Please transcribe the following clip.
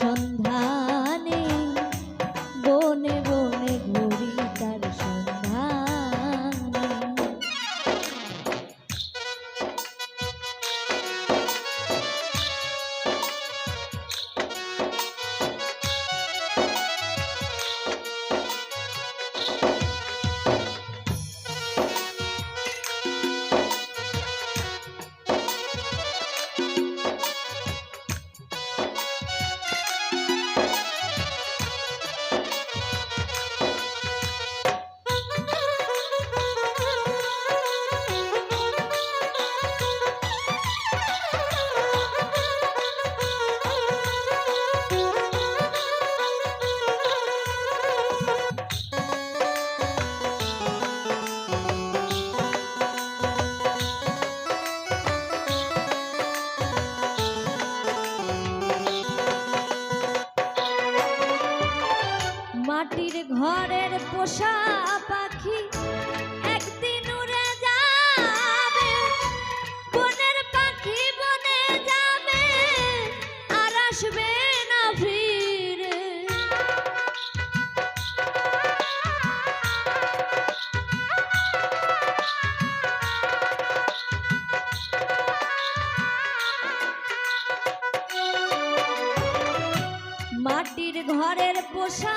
সন্ধানে ঘরের পোষা পাখি একদিন উড়ে যাবে। বনের পাখি বনে যাবে আর আসবে না ফিরে। মাটির ঘরের পোষা